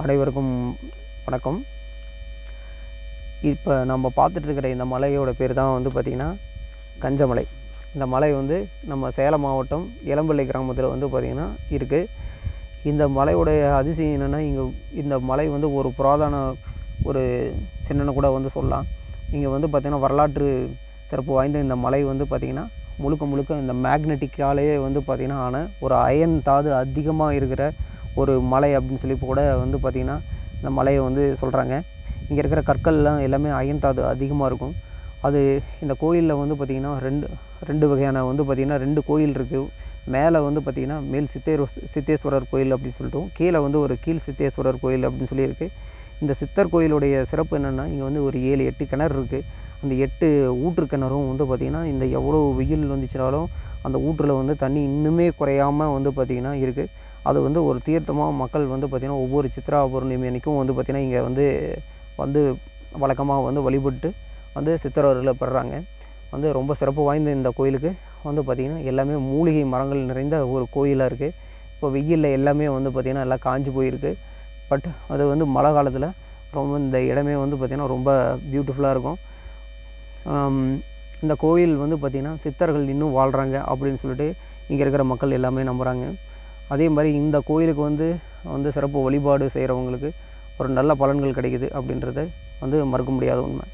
அனைவருக்கும் வணக்கம். இப்போ நம்ம பார்த்துட்டு இருக்கிற இந்த மலையோட பேர் தான் வந்து பார்த்திங்கன்னா கஞ்சமலை. இந்த மலை வந்து நம்ம சேலம் மாவட்டம் இளம்பிள்ளை கிராமத்தில் வந்து பார்த்திங்கன்னா இருக்குது இந்த மலையோடைய அதிசயம் என்னென்னா இங்கே இந்த மலை வந்து ஒரு புராதன ஒரு சின்னன்னு கூட வந்து சொல்லலாம். இங்கே வந்து பார்த்திங்கன்னா வரலாற்று சிறப்பு வாய்ந்த இந்த மலை வந்து பார்த்திங்கன்னா முழுக்க முழுக்க இந்த மேக்னெட்டிக்காலேயே வந்து பார்த்திங்கன்னா ஆன ஒரு அயன் தாது அதிகமாக இருக்கிற ஒரு மலை அப்படின்னு சொல்லி கூட வந்து பார்த்திங்கன்னா இந்த மலையை வந்து சொல்கிறாங்க இங்கே இருக்கிற கற்கள்லாம் எல்லாமே அயன் தாது அதிகமாக இருக்கும். அது இந்த கோயிலில் வந்து பார்த்திங்கன்னா ரெண்டு ரெண்டு வகையான வந்து பார்த்திங்கன்னா ரெண்டு கோயில் இருக்குது மேலே வந்து பார்த்திங்கன்னா மேல் சித்தேர் சித்தேஸ்வரர் கோயில் அப்படின்னு சொல்லிட்டோம் கீழே வந்து ஒரு கீழ் சித்தேஸ்வரர் கோயில் அப்படின்னு சொல்லியிருக்கு. இந்த சித்தர் கோயிலுடைய சிறப்பு என்னென்னா இங்கே வந்து ஒரு ஏழு எட்டு கிணறு இருக்குது இந்த எட்டு ஊற்று கிணறும் வந்து பார்த்திங்கன்னா இந்த எவ்வளோ வெயில் வந்துச்சுனாலும் அந்த ஊற்றில் வந்து தண்ணி இன்னுமே குறையாமல் வந்து பார்த்திங்கன்னா இருக்குது அது வந்து ஒரு தீர்த்தமாக மக்கள் வந்து பார்த்திங்கன்னா ஒவ்வொரு சித்ரா பௌர்ணமி அன்னைக்கும் வந்து பார்த்திங்கன்னா இங்கே வந்து வந்து வழக்கமாக வந்து வழிபட்டு வந்து சித்திரவர்களை படுறாங்க. வந்து ரொம்ப சிறப்பு வாய்ந்த இந்த கோயிலுக்கு வந்து பார்த்திங்கன்னா எல்லாமே மூலிகை மரங்கள் நிறைந்த ஒரு கோயிலாக இருக்குது இப்போ வெயிலில் எல்லாமே வந்து பார்த்திங்கன்னா எல்லாம் காஞ்சி போயிருக்கு. பட் அது வந்து மழை காலத்தில் ரொம்ப இந்த இடமே வந்து பார்த்திங்கன்னா ரொம்ப பியூட்டிஃபுல்லாக இருக்கும். இந்த கோயில் வந்து பார்த்திங்கன்னா சித்தர்கள் இன்னும் வாழ்கிறாங்க அப்படின்னு சொல்லிட்டு இங்கே இருக்கிற மக்கள் எல்லாமே நம்புகிறாங்க அதே மாதிரி இந்த கோயிலுக்கு வந்து வந்து சிறப்பு வழிபாடு செய்கிறவங்களுக்கு ஒரு நல்ல பலன்கள் கிடைக்குது அப்படின்றத வந்து மறுக்க முடியாத உண்மை.